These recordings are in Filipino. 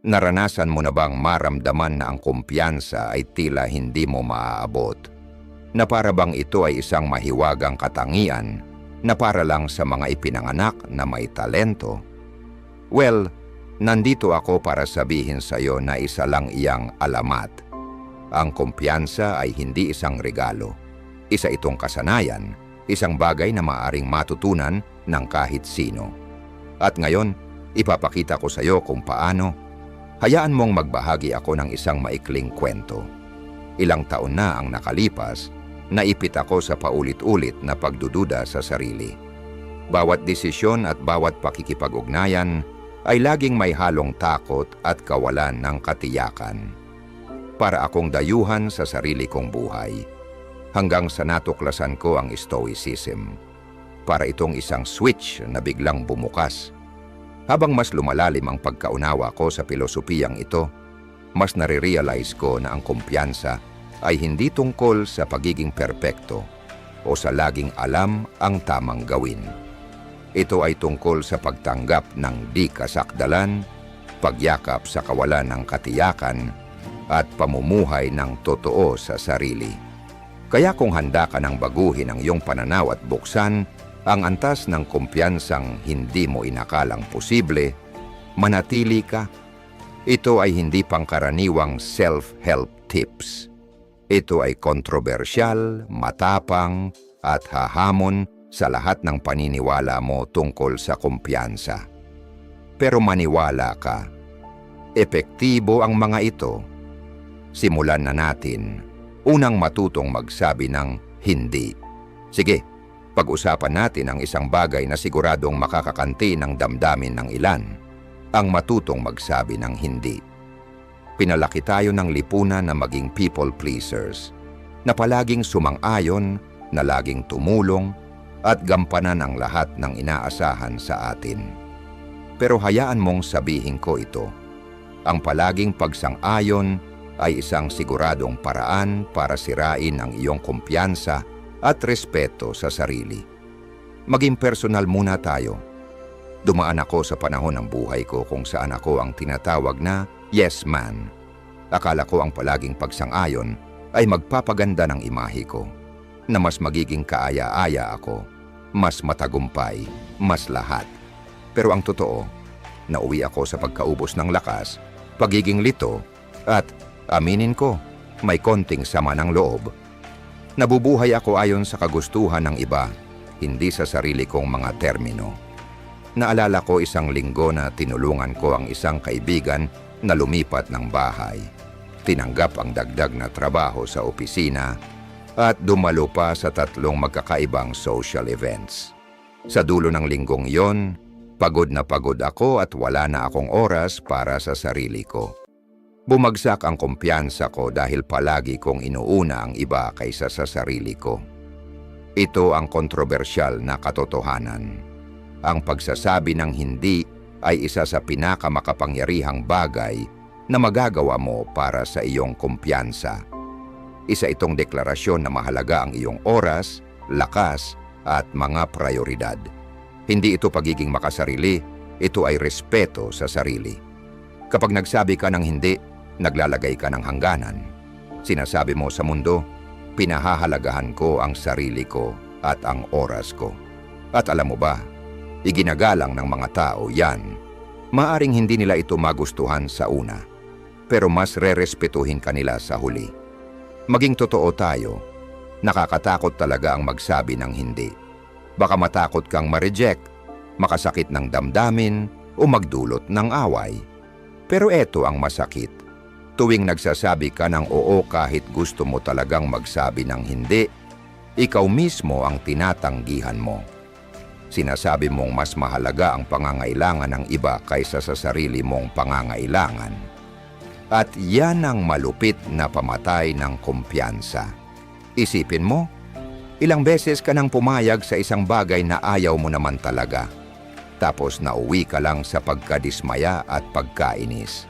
Naranasan mo na bang maramdaman na ang kumpiyansa ay tila hindi mo maaabot? Na para bang ito ay isang mahiwagang katangian na para lang sa mga ipinanganak na may talento? Well, nandito ako para sabihin sa iyo na isa lang iyang alamat. Ang kumpiyansa ay hindi isang regalo. Isa itong kasanayan, isang bagay na maaring matutunan ng kahit sino. At ngayon, ipapakita ko sa iyo kung paano Hayaan mong magbahagi ako ng isang maikling kwento. Ilang taon na ang nakalipas, naipit ako sa paulit-ulit na pagdududa sa sarili. Bawat desisyon at bawat pakikipag-ugnayan ay laging may halong takot at kawalan ng katiyakan. Para akong dayuhan sa sarili kong buhay, hanggang sa natuklasan ko ang stoicism. Para itong isang switch na biglang bumukas habang mas lumalalim ang pagkaunawa ko sa pilosopiyang ito, mas nare-realize ko na ang kumpiyansa ay hindi tungkol sa pagiging perpekto o sa laging alam ang tamang gawin. Ito ay tungkol sa pagtanggap ng di kasakdalan, pagyakap sa kawalan ng katiyakan, at pamumuhay ng totoo sa sarili. Kaya kung handa ka ng baguhin ang iyong pananaw at buksan ang antas ng kumpiyansang hindi mo inakalang posible, manatili ka. Ito ay hindi pangkaraniwang self-help tips. Ito ay kontrobersyal, matapang, at hahamon sa lahat ng paniniwala mo tungkol sa kumpiyansa. Pero maniwala ka, epektibo ang mga ito. Simulan na natin, unang matutong magsabi ng hindi. Sige, pag-usapan natin ang isang bagay na siguradong makakakanti ng damdamin ng ilan, ang matutong magsabi ng hindi. Pinalaki tayo ng lipunan na maging people pleasers, na palaging sumang-ayon, na laging tumulong, at gampanan ang lahat ng inaasahan sa atin. Pero hayaan mong sabihin ko ito, ang palaging pagsang-ayon ay isang siguradong paraan para sirain ang iyong kumpiyansa at respeto sa sarili. Maging personal muna tayo. Dumaan ako sa panahon ng buhay ko kung saan ako ang tinatawag na yes man. Akala ko ang palaging pagsang-ayon ay magpapaganda ng imahe ko, na mas magiging kaaya-aya ako, mas matagumpay, mas lahat. Pero ang totoo, nauwi ako sa pagkaubos ng lakas, pagiging lito, at aminin ko, may konting sama ng loob Nabubuhay ako ayon sa kagustuhan ng iba, hindi sa sarili kong mga termino. Naalala ko isang linggo na tinulungan ko ang isang kaibigan na lumipat ng bahay. Tinanggap ang dagdag na trabaho sa opisina at dumalo pa sa tatlong magkakaibang social events. Sa dulo ng linggong iyon, pagod na pagod ako at wala na akong oras para sa sarili ko. Bumagsak ang kumpiyansa ko dahil palagi kong inuuna ang iba kaysa sa sarili ko. Ito ang kontrobersyal na katotohanan. Ang pagsasabi ng hindi ay isa sa pinakamakapangyarihang bagay na magagawa mo para sa iyong kumpiyansa. Isa itong deklarasyon na mahalaga ang iyong oras, lakas, at mga prioridad. Hindi ito pagiging makasarili, ito ay respeto sa sarili. Kapag nagsabi ka ng hindi, naglalagay ka ng hangganan. Sinasabi mo sa mundo, pinahahalagahan ko ang sarili ko at ang oras ko. At alam mo ba, iginagalang ng mga tao yan. Maaring hindi nila ito magustuhan sa una, pero mas rerespetuhin kanila sa huli. Maging totoo tayo, nakakatakot talaga ang magsabi ng hindi. Baka matakot kang ma-reject, makasakit ng damdamin, o magdulot ng away. Pero eto ang masakit Tuwing nagsasabi ka ng oo kahit gusto mo talagang magsabi ng hindi, ikaw mismo ang tinatanggihan mo. Sinasabi mong mas mahalaga ang pangangailangan ng iba kaysa sa sarili mong pangangailangan. At yan ang malupit na pamatay ng kumpiyansa. Isipin mo, ilang beses ka nang pumayag sa isang bagay na ayaw mo naman talaga. Tapos nauwi ka lang sa pagkadismaya at pagkainis.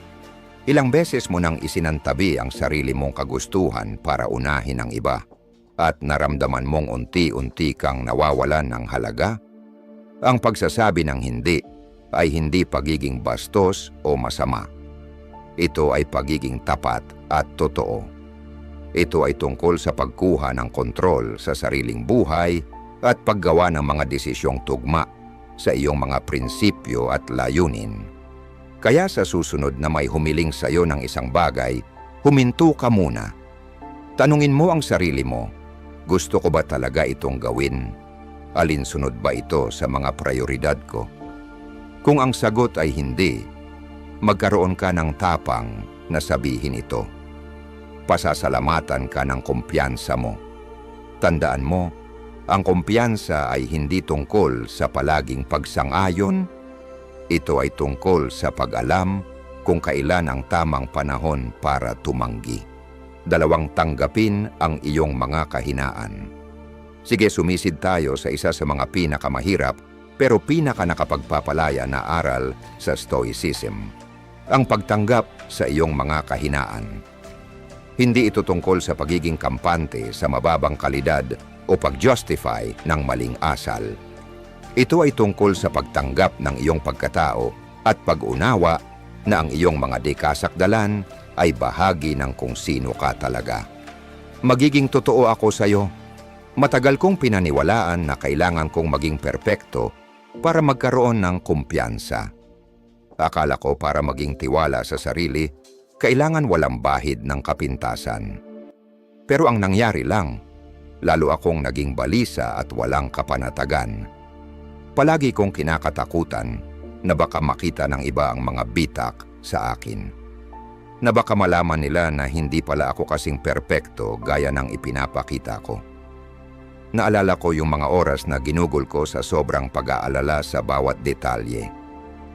Ilang beses mo nang isinantabi ang sarili mong kagustuhan para unahin ang iba at naramdaman mong unti-unti kang nawawalan ng halaga? Ang pagsasabi ng hindi ay hindi pagiging bastos o masama. Ito ay pagiging tapat at totoo. Ito ay tungkol sa pagkuha ng kontrol sa sariling buhay at paggawa ng mga desisyong tugma sa iyong mga prinsipyo at layunin. Kaya sa susunod na may humiling sa iyo ng isang bagay, huminto ka muna. Tanungin mo ang sarili mo, gusto ko ba talaga itong gawin? Alinsunod ba ito sa mga prioridad ko? Kung ang sagot ay hindi, magkaroon ka ng tapang na sabihin ito. Pasasalamatan ka ng kumpiyansa mo. Tandaan mo, ang kumpiyansa ay hindi tungkol sa palaging pagsang-ayon. Ito ay tungkol sa pag-alam kung kailan ang tamang panahon para tumanggi. Dalawang tanggapin ang iyong mga kahinaan. Sige, sumisid tayo sa isa sa mga pinakamahirap pero pinaka nakapagpapalaya na aral sa Stoicism. Ang pagtanggap sa iyong mga kahinaan. Hindi ito tungkol sa pagiging kampante sa mababang kalidad o pag-justify ng maling asal. Ito ay tungkol sa pagtanggap ng iyong pagkatao at pag-unawa na ang iyong mga dekasakdalan ay bahagi ng kung sino ka talaga. Magiging totoo ako sa iyo. Matagal kong pinaniwalaan na kailangan kong maging perpekto para magkaroon ng kumpiyansa. Akala ko para maging tiwala sa sarili, kailangan walang bahid ng kapintasan. Pero ang nangyari lang, lalo akong naging balisa at walang kapanatagan. Palagi kong kinakatakutan na baka makita ng iba ang mga bitak sa akin. Na baka malaman nila na hindi pala ako kasing perpekto gaya ng ipinapakita ko. Naalala ko yung mga oras na ginugol ko sa sobrang pag-aalala sa bawat detalye.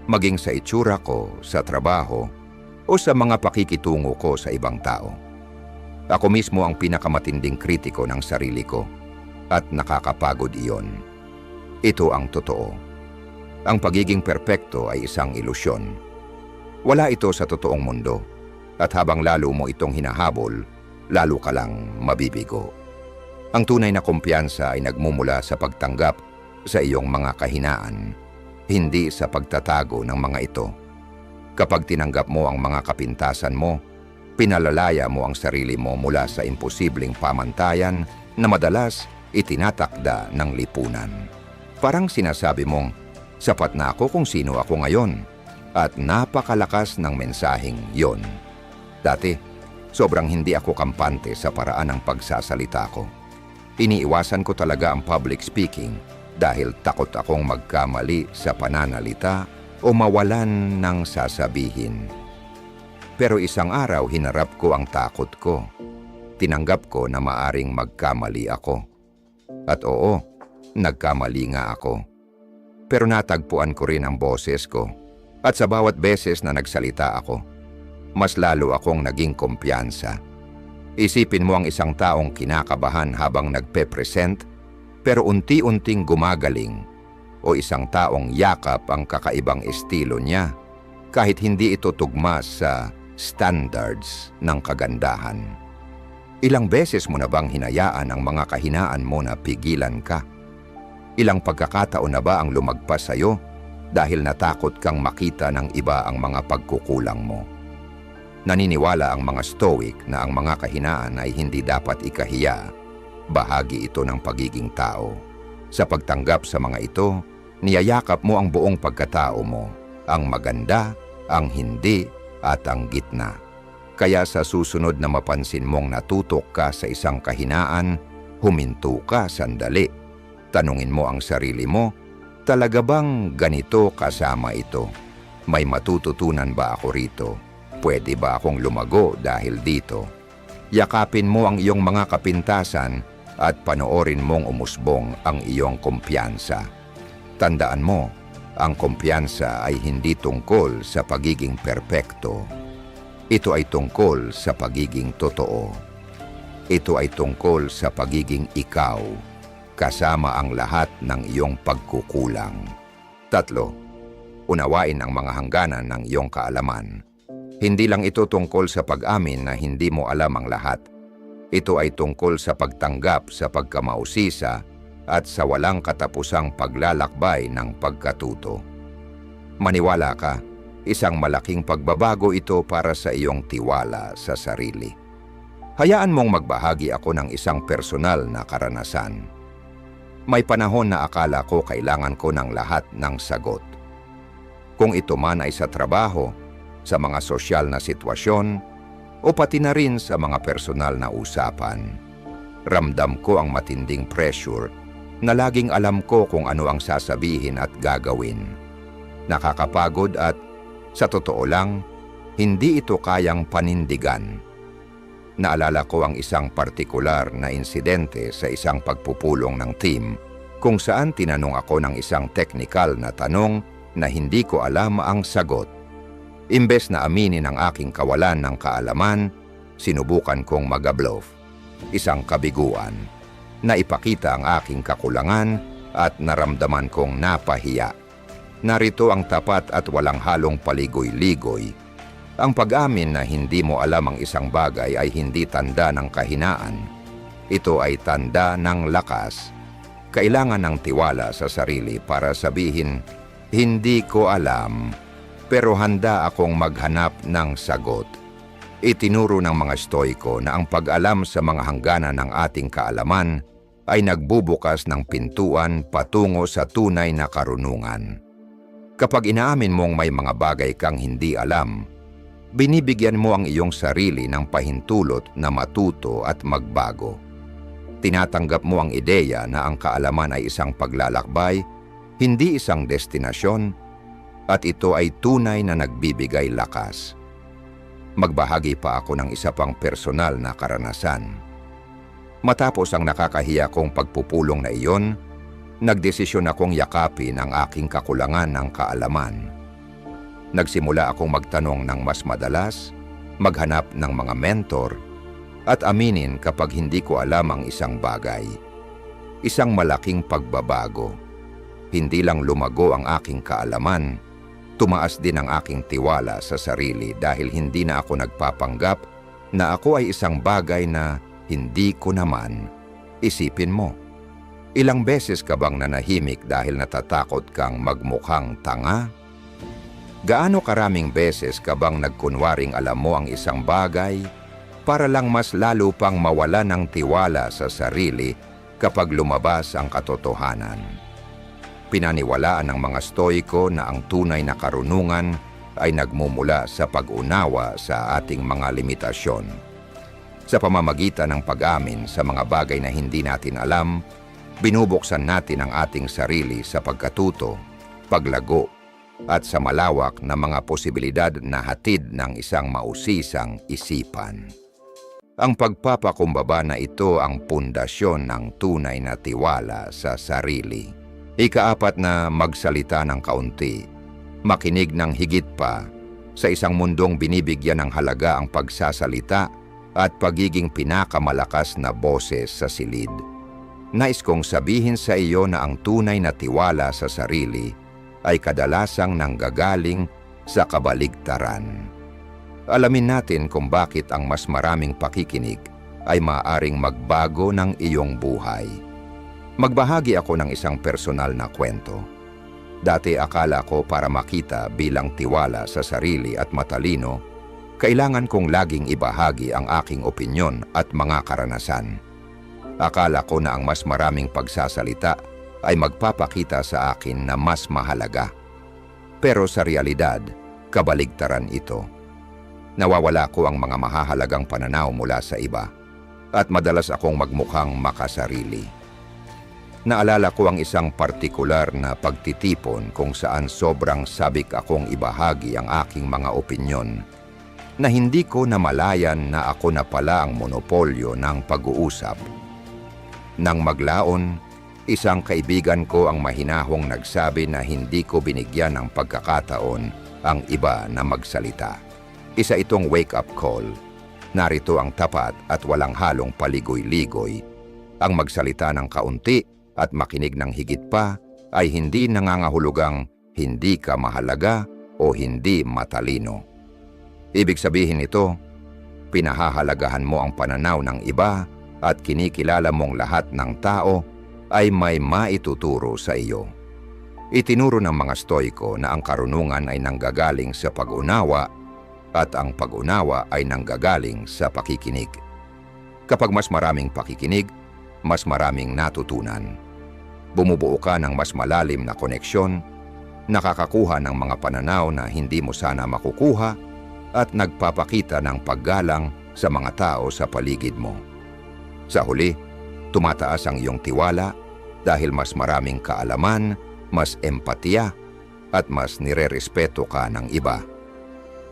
Maging sa itsura ko, sa trabaho, o sa mga pakikitungo ko sa ibang tao. Ako mismo ang pinakamatinding kritiko ng sarili ko at nakakapagod iyon. Ito ang totoo. Ang pagiging perpekto ay isang ilusyon. Wala ito sa totoong mundo at habang lalo mo itong hinahabol, lalo ka lang mabibigo. Ang tunay na kumpiyansa ay nagmumula sa pagtanggap sa iyong mga kahinaan, hindi sa pagtatago ng mga ito. Kapag tinanggap mo ang mga kapintasan mo, Pinalalaya mo ang sarili mo mula sa imposibleng pamantayan na madalas itinatakda ng lipunan. Parang sinasabi mong, sapat na ako kung sino ako ngayon at napakalakas ng mensaheng yon. Dati, sobrang hindi ako kampante sa paraan ng pagsasalita ko. Iniiwasan ko talaga ang public speaking dahil takot akong magkamali sa pananalita o mawalan ng sasabihin. Pero isang araw hinarap ko ang takot ko. Tinanggap ko na maaring magkamali ako. At oo, nagkamali nga ako. Pero natagpuan ko rin ang boses ko. At sa bawat beses na nagsalita ako, mas lalo akong naging kumpiyansa. Isipin mo ang isang taong kinakabahan habang nagpe-present pero unti-unting gumagaling o isang taong yakap ang kakaibang estilo niya kahit hindi ito tugma sa standards ng kagandahan. Ilang beses mo na bang hinayaan ang mga kahinaan mo na pigilan ka? Ilang pagkakataon na ba ang lumagpas sa iyo dahil natakot kang makita ng iba ang mga pagkukulang mo? Naniniwala ang mga stoic na ang mga kahinaan ay hindi dapat ikahiya. Bahagi ito ng pagiging tao. Sa pagtanggap sa mga ito, niyayakap mo ang buong pagkatao mo, ang maganda, ang hindi, at ang gitna. Kaya sa susunod na mapansin mong natutok ka sa isang kahinaan, huminto ka sandali. Tanungin mo ang sarili mo, talaga bang ganito kasama ito? May matututunan ba ako rito? Pwede ba akong lumago dahil dito? Yakapin mo ang iyong mga kapintasan at panoorin mong umusbong ang iyong kumpiyansa. Tandaan mo, ang kumpiyansa ay hindi tungkol sa pagiging perpekto. Ito ay tungkol sa pagiging totoo. Ito ay tungkol sa pagiging ikaw, kasama ang lahat ng iyong pagkukulang. Tatlo, unawain ang mga hangganan ng iyong kaalaman. Hindi lang ito tungkol sa pag-amin na hindi mo alam ang lahat. Ito ay tungkol sa pagtanggap sa pagkamausisa at sa walang katapusang paglalakbay ng pagkatuto. Maniwala ka, Isang malaking pagbabago ito para sa iyong tiwala sa sarili. Hayaan mong magbahagi ako ng isang personal na karanasan. May panahon na akala ko kailangan ko ng lahat ng sagot. Kung ito man ay sa trabaho, sa mga sosyal na sitwasyon, o pati na rin sa mga personal na usapan. Ramdam ko ang matinding pressure na laging alam ko kung ano ang sasabihin at gagawin. Nakakapagod at, sa totoo lang, hindi ito kayang panindigan. Naalala ko ang isang partikular na insidente sa isang pagpupulong ng team kung saan tinanong ako ng isang technical na tanong na hindi ko alam ang sagot. Imbes na aminin ang aking kawalan ng kaalaman, sinubukan kong magabluff. Isang kabiguan na ipakita ang aking kakulangan at naramdaman kong napahiya. Narito ang tapat at walang halong paligoy-ligoy. Ang pag-amin na hindi mo alam ang isang bagay ay hindi tanda ng kahinaan. Ito ay tanda ng lakas. Kailangan ng tiwala sa sarili para sabihin, hindi ko alam, pero handa akong maghanap ng sagot. Itinuro ng mga stoiko na ang pag-alam sa mga hangganan ng ating kaalaman ay nagbubukas ng pintuan patungo sa tunay na karunungan. Kapag inaamin mong may mga bagay kang hindi alam, binibigyan mo ang iyong sarili ng pahintulot na matuto at magbago. Tinatanggap mo ang ideya na ang kaalaman ay isang paglalakbay, hindi isang destinasyon, at ito ay tunay na nagbibigay lakas. Magbahagi pa ako ng isa pang personal na karanasan. Matapos ang nakakahiya kong pagpupulong na iyon, nagdesisyon akong yakapin ang aking kakulangan ng kaalaman. Nagsimula akong magtanong ng mas madalas, maghanap ng mga mentor, at aminin kapag hindi ko alam ang isang bagay. Isang malaking pagbabago. Hindi lang lumago ang aking kaalaman, tumaas din ang aking tiwala sa sarili dahil hindi na ako nagpapanggap na ako ay isang bagay na hindi ko naman. Isipin mo, ilang beses ka bang nanahimik dahil natatakot kang magmukhang tanga? Gaano karaming beses ka bang nagkunwaring alam mo ang isang bagay para lang mas lalo pang mawala ng tiwala sa sarili kapag lumabas ang katotohanan? Pinaniwalaan ng mga stoiko na ang tunay na karunungan ay nagmumula sa pag-unawa sa ating mga limitasyon. Sa pamamagitan ng pag-amin sa mga bagay na hindi natin alam, binubuksan natin ang ating sarili sa pagkatuto, paglago, at sa malawak na mga posibilidad na hatid ng isang mausisang isipan. Ang pagpapakumbaba na ito ang pundasyon ng tunay na tiwala sa sarili. Ikaapat na magsalita ng kaunti, makinig ng higit pa sa isang mundong binibigyan ng halaga ang pagsasalita at pagiging pinakamalakas na boses sa silid. Nais kong sabihin sa iyo na ang tunay na tiwala sa sarili ay kadalasang nanggagaling sa kabaligtaran. Alamin natin kung bakit ang mas maraming pakikinig ay maaring magbago ng iyong buhay. Magbahagi ako ng isang personal na kwento. Dati akala ko para makita bilang tiwala sa sarili at matalino, kailangan kong laging ibahagi ang aking opinyon at mga karanasan. Akala ko na ang mas maraming pagsasalita ay magpapakita sa akin na mas mahalaga. Pero sa realidad, kabaligtaran ito. Nawawala ko ang mga mahahalagang pananaw mula sa iba at madalas akong magmukhang makasarili. Naalala ko ang isang partikular na pagtitipon kung saan sobrang sabik akong ibahagi ang aking mga opinyon na hindi ko namalayan na ako na pala ang monopolyo ng pag-uusap. Nang maglaon, Isang kaibigan ko ang mahinahong nagsabi na hindi ko binigyan ng pagkakataon ang iba na magsalita. Isa itong wake-up call. Narito ang tapat at walang halong paligoy-ligoy. Ang magsalita ng kaunti at makinig ng higit pa ay hindi nangangahulugang hindi ka mahalaga o hindi matalino. Ibig sabihin ito, pinahahalagahan mo ang pananaw ng iba at kinikilala mong lahat ng tao ay may maituturo sa iyo. Itinuro ng mga Stoiko na ang karunungan ay nanggagaling sa pag-unawa at ang pag-unawa ay nanggagaling sa pakikinig. Kapag mas maraming pakikinig, mas maraming natutunan. Bumubuo ka ng mas malalim na koneksyon, nakakakuha ng mga pananaw na hindi mo sana makukuha at nagpapakita ng paggalang sa mga tao sa paligid mo. Sa huli, tumataas ang iyong tiwala dahil mas maraming kaalaman, mas empatiya, at mas nirerespeto ka ng iba.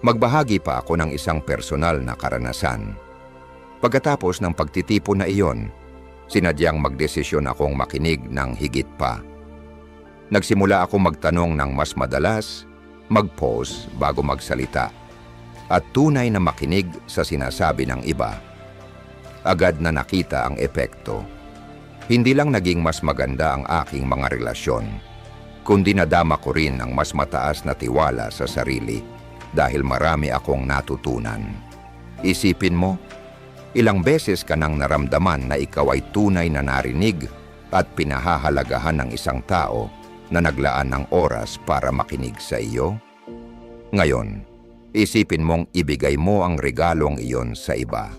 Magbahagi pa ako ng isang personal na karanasan. Pagkatapos ng pagtitipon na iyon, sinadyang magdesisyon akong makinig ng higit pa. Nagsimula ako magtanong ng mas madalas, mag-pause bago magsalita, at tunay na makinig sa sinasabi ng iba. Agad na nakita ang epekto. Hindi lang naging mas maganda ang aking mga relasyon, kundi nadama ko rin ang mas mataas na tiwala sa sarili dahil marami akong natutunan. Isipin mo, ilang beses ka nang naramdaman na ikaw ay tunay na narinig at pinahahalagahan ng isang tao na naglaan ng oras para makinig sa iyo? Ngayon, isipin mong ibigay mo ang regalong iyon sa iba.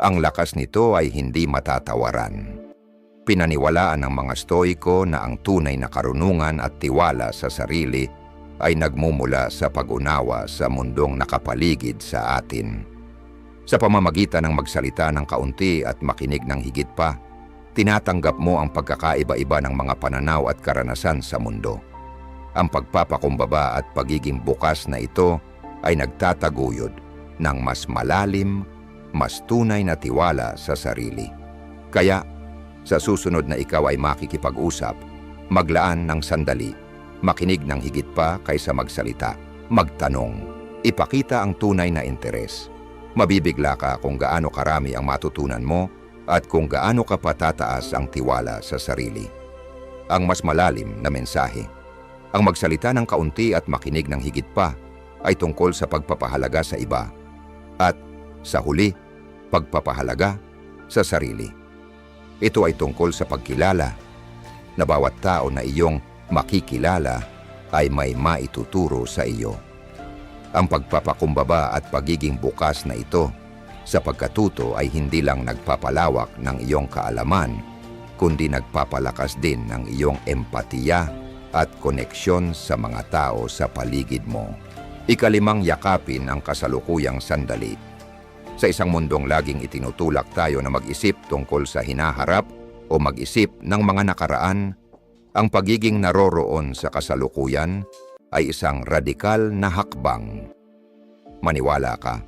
Ang lakas nito ay hindi matatawaran. Pinaniwalaan ng mga stoiko na ang tunay na karunungan at tiwala sa sarili ay nagmumula sa pag-unawa sa mundong nakapaligid sa atin. Sa pamamagitan ng magsalita ng kaunti at makinig ng higit pa, tinatanggap mo ang pagkakaiba-iba ng mga pananaw at karanasan sa mundo. Ang pagpapakumbaba at pagiging bukas na ito ay nagtataguyod ng mas malalim, mas tunay na tiwala sa sarili. Kaya, sa susunod na ikaw ay makikipag-usap, maglaan ng sandali, makinig ng higit pa kaysa magsalita, magtanong, ipakita ang tunay na interes. Mabibigla ka kung gaano karami ang matutunan mo at kung gaano ka patataas ang tiwala sa sarili. Ang mas malalim na mensahe. Ang magsalita ng kaunti at makinig ng higit pa ay tungkol sa pagpapahalaga sa iba at, sa huli, pagpapahalaga sa sarili. Ito ay tungkol sa pagkilala na bawat tao na iyong makikilala ay may maituturo sa iyo. Ang pagpapakumbaba at pagiging bukas na ito sa pagkatuto ay hindi lang nagpapalawak ng iyong kaalaman, kundi nagpapalakas din ng iyong empatiya at koneksyon sa mga tao sa paligid mo. Ikalimang yakapin ang kasalukuyang sandali sa isang mundong laging itinutulak tayo na mag-isip tungkol sa hinaharap o mag-isip ng mga nakaraan, ang pagiging naroroon sa kasalukuyan ay isang radikal na hakbang. Maniwala ka,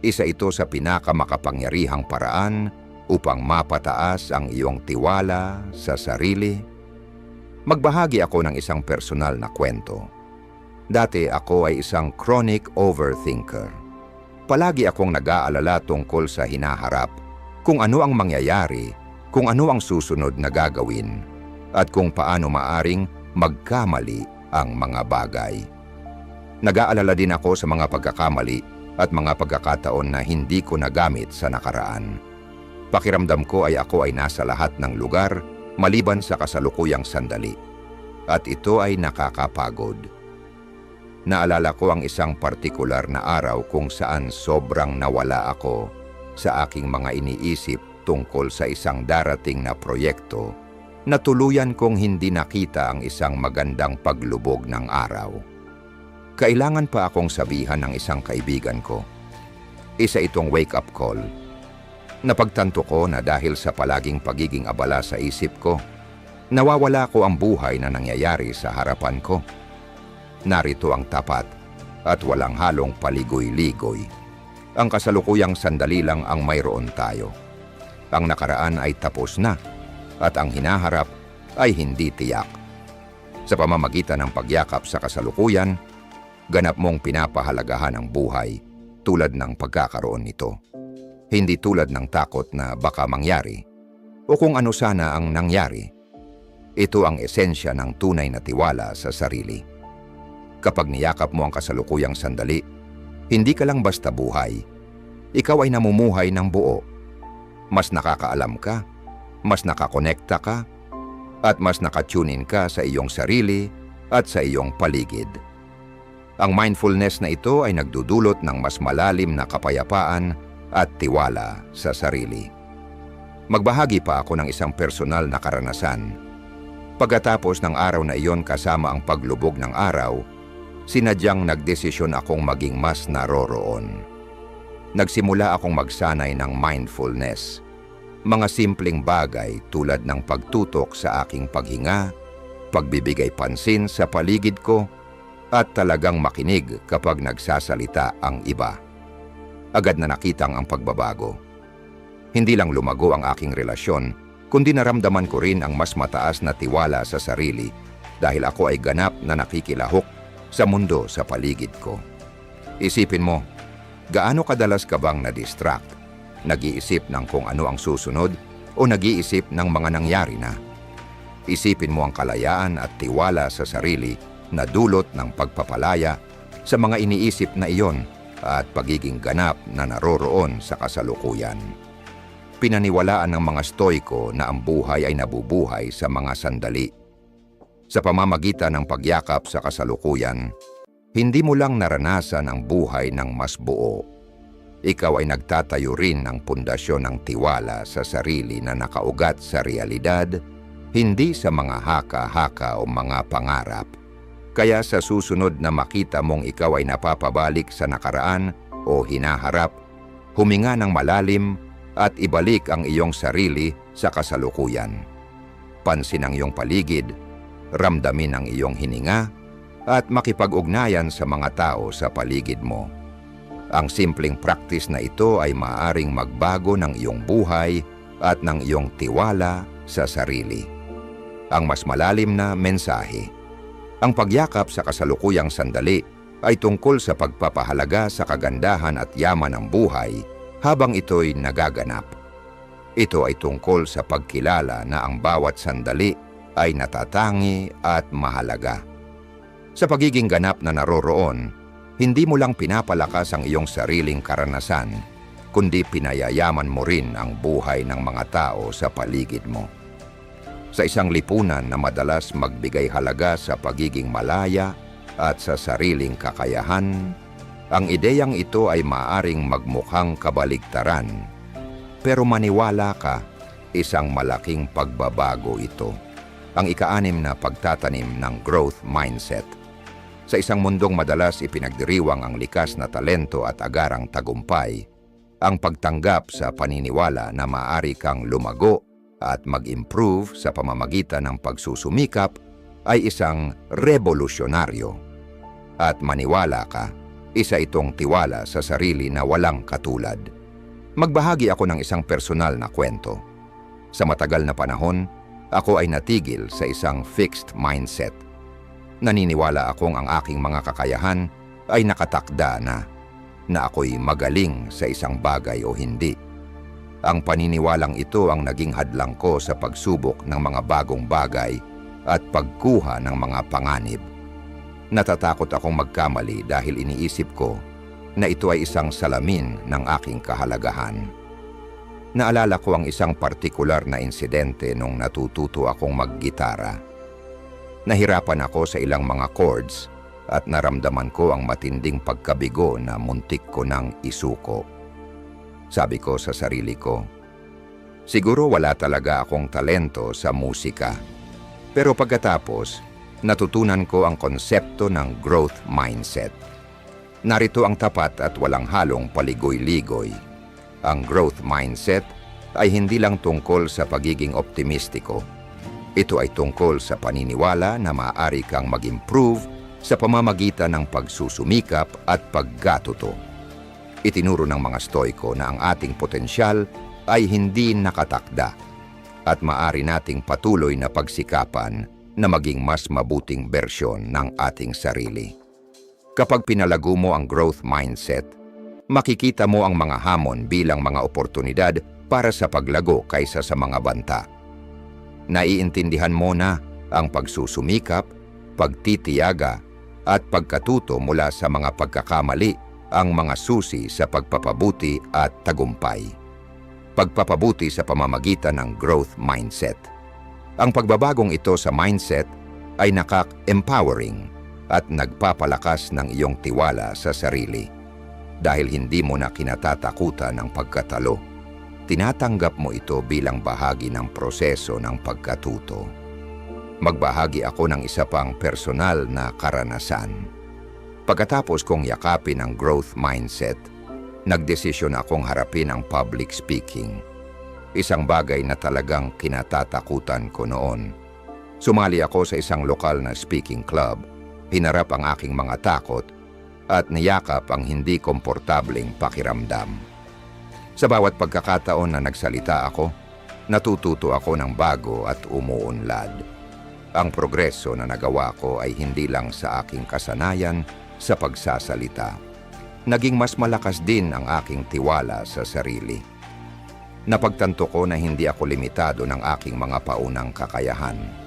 isa ito sa pinakamakapangyarihang paraan upang mapataas ang iyong tiwala sa sarili. Magbahagi ako ng isang personal na kwento. Dati ako ay isang chronic overthinker Palagi akong nag-aalala tungkol sa hinaharap, kung ano ang mangyayari, kung ano ang susunod na gagawin, at kung paano maaring magkamali ang mga bagay. Nag-aalala din ako sa mga pagkakamali at mga pagkakataon na hindi ko nagamit sa nakaraan. Pakiramdam ko ay ako ay nasa lahat ng lugar maliban sa kasalukuyang sandali. At ito ay nakakapagod. Naalala ko ang isang partikular na araw kung saan sobrang nawala ako sa aking mga iniisip tungkol sa isang darating na proyekto na tuluyan kong hindi nakita ang isang magandang paglubog ng araw. Kailangan pa akong sabihan ng isang kaibigan ko. Isa itong wake-up call. Napagtanto ko na dahil sa palaging pagiging abala sa isip ko, nawawala ko ang buhay na nangyayari sa harapan ko narito ang tapat at walang halong paligoy-ligoy. Ang kasalukuyang sandali lang ang mayroon tayo. Ang nakaraan ay tapos na at ang hinaharap ay hindi tiyak. Sa pamamagitan ng pagyakap sa kasalukuyan, ganap mong pinapahalagahan ang buhay tulad ng pagkakaroon nito. Hindi tulad ng takot na baka mangyari o kung ano sana ang nangyari. Ito ang esensya ng tunay na tiwala sa sarili. Kapag niyakap mo ang kasalukuyang sandali, hindi ka lang basta buhay. Ikaw ay namumuhay ng buo. Mas nakakaalam ka, mas nakakonekta ka, at mas nakatunin ka sa iyong sarili at sa iyong paligid. Ang mindfulness na ito ay nagdudulot ng mas malalim na kapayapaan at tiwala sa sarili. Magbahagi pa ako ng isang personal na karanasan. Pagkatapos ng araw na iyon kasama ang paglubog ng araw, sinadyang nagdesisyon akong maging mas naroroon. Nagsimula akong magsanay ng mindfulness. Mga simpleng bagay tulad ng pagtutok sa aking paghinga, pagbibigay pansin sa paligid ko, at talagang makinig kapag nagsasalita ang iba. Agad na nakitang ang pagbabago. Hindi lang lumago ang aking relasyon, kundi naramdaman ko rin ang mas mataas na tiwala sa sarili dahil ako ay ganap na nakikilahok sa mundo sa paligid ko. Isipin mo, gaano kadalas ka bang na-distract? Nag-iisip ng kung ano ang susunod o nag-iisip ng mga nangyari na? Isipin mo ang kalayaan at tiwala sa sarili na dulot ng pagpapalaya sa mga iniisip na iyon at pagiging ganap na naroroon sa kasalukuyan. Pinaniwalaan ng mga stoiko na ang buhay ay nabubuhay sa mga sandali. Sa pamamagitan ng pagyakap sa kasalukuyan, hindi mo lang naranasan ang buhay ng mas buo. Ikaw ay nagtatayo rin ng pundasyon ng tiwala sa sarili na nakaugat sa realidad, hindi sa mga haka-haka o mga pangarap. Kaya sa susunod na makita mong ikaw ay napapabalik sa nakaraan o hinaharap, huminga ng malalim at ibalik ang iyong sarili sa kasalukuyan. Pansin ang iyong paligid, ramdamin ang iyong hininga, at makipag-ugnayan sa mga tao sa paligid mo. Ang simpleng practice na ito ay maaring magbago ng iyong buhay at ng iyong tiwala sa sarili. Ang mas malalim na mensahe. Ang pagyakap sa kasalukuyang sandali ay tungkol sa pagpapahalaga sa kagandahan at yaman ng buhay habang ito'y nagaganap. Ito ay tungkol sa pagkilala na ang bawat sandali ay natatangi at mahalaga. Sa pagiging ganap na naroroon, hindi mo lang pinapalakas ang iyong sariling karanasan, kundi pinayayaman mo rin ang buhay ng mga tao sa paligid mo. Sa isang lipunan na madalas magbigay halaga sa pagiging malaya at sa sariling kakayahan, ang ideyang ito ay maaring magmukhang kabaligtaran. Pero maniwala ka, isang malaking pagbabago ito. Ang ikaanim na pagtatanim ng growth mindset. Sa isang mundong madalas ipinagdiriwang ang likas na talento at agarang tagumpay, ang pagtanggap sa paniniwala na maaari kang lumago at mag-improve sa pamamagitan ng pagsusumikap ay isang revolusyonaryo. At maniwala ka, isa itong tiwala sa sarili na walang katulad. Magbahagi ako ng isang personal na kwento. Sa matagal na panahon, ako ay natigil sa isang fixed mindset. Naniniwala akong ang aking mga kakayahan ay nakatakda na, na ako'y magaling sa isang bagay o hindi. Ang paniniwalang ito ang naging hadlang ko sa pagsubok ng mga bagong bagay at pagkuha ng mga panganib. Natatakot akong magkamali dahil iniisip ko na ito ay isang salamin ng aking kahalagahan. Naalala ko ang isang partikular na insidente nung natututo akong maggitara. Nahirapan ako sa ilang mga chords at naramdaman ko ang matinding pagkabigo na muntik ko ng isuko. Sabi ko sa sarili ko, siguro wala talaga akong talento sa musika. Pero pagkatapos, natutunan ko ang konsepto ng growth mindset. Narito ang tapat at walang halong paligoy-ligoy. Ang growth mindset ay hindi lang tungkol sa pagiging optimistiko. Ito ay tungkol sa paniniwala na maaari kang mag-improve sa pamamagitan ng pagsusumikap at paggatuto. Itinuro ng mga stoiko na ang ating potensyal ay hindi nakatakda at maari nating patuloy na pagsikapan na maging mas mabuting bersyon ng ating sarili. Kapag pinalago mo ang growth mindset, makikita mo ang mga hamon bilang mga oportunidad para sa paglago kaysa sa mga banta. Naiintindihan mo na ang pagsusumikap, pagtitiyaga, at pagkatuto mula sa mga pagkakamali ang mga susi sa pagpapabuti at tagumpay. Pagpapabuti sa pamamagitan ng growth mindset. Ang pagbabagong ito sa mindset ay nakak-empowering at nagpapalakas ng iyong tiwala sa sarili. Dahil hindi mo na kinatatakutan ng pagkatalo, tinatanggap mo ito bilang bahagi ng proseso ng pagkatuto. Magbahagi ako ng isa pang personal na karanasan. Pagkatapos kong yakapin ang growth mindset, nagdesisyon akong harapin ang public speaking. Isang bagay na talagang kinatatakutan ko noon. Sumali ako sa isang lokal na speaking club, hinarap ang aking mga takot, at niyakap ang hindi komportableng pakiramdam. Sa bawat pagkakataon na nagsalita ako, natututo ako ng bago at umuunlad. Ang progreso na nagawa ko ay hindi lang sa aking kasanayan sa pagsasalita. Naging mas malakas din ang aking tiwala sa sarili. Napagtanto ko na hindi ako limitado ng aking mga paunang kakayahan.